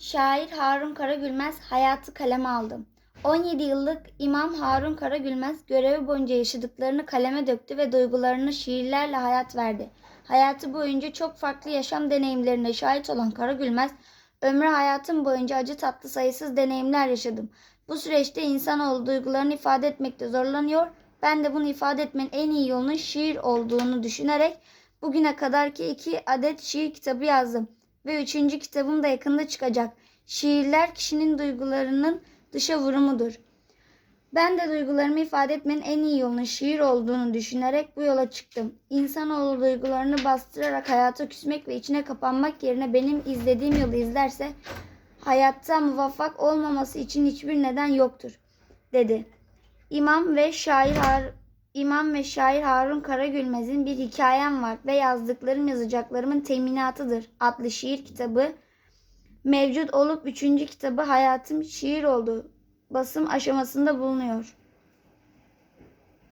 Şair Harun Karagülmez hayatı kaleme aldı. 17 yıllık İmam Harun Karagülmez görevi boyunca yaşadıklarını kaleme döktü ve duygularını şiirlerle hayat verdi. Hayatı boyunca çok farklı yaşam deneyimlerine şahit olan Karagülmez, ömrü hayatım boyunca acı tatlı sayısız deneyimler yaşadım. Bu süreçte insanoğlu duygularını ifade etmekte zorlanıyor. Ben de bunu ifade etmenin en iyi yolunun şiir olduğunu düşünerek bugüne kadarki iki adet şiir kitabı yazdım ve üçüncü kitabım da yakında çıkacak. Şiirler kişinin duygularının dışa vurumudur. Ben de duygularımı ifade etmenin en iyi yolunun şiir olduğunu düşünerek bu yola çıktım. İnsanoğlu duygularını bastırarak hayata küsmek ve içine kapanmak yerine benim izlediğim yolu izlerse hayatta muvaffak olmaması için hiçbir neden yoktur, dedi. İmam ve şair İmam ve şair Harun Karagülmez'in bir hikayem var ve yazdıklarım yazacaklarımın teminatıdır adlı şiir kitabı mevcut olup üçüncü kitabı Hayatım Şiir oldu. Basım aşamasında bulunuyor.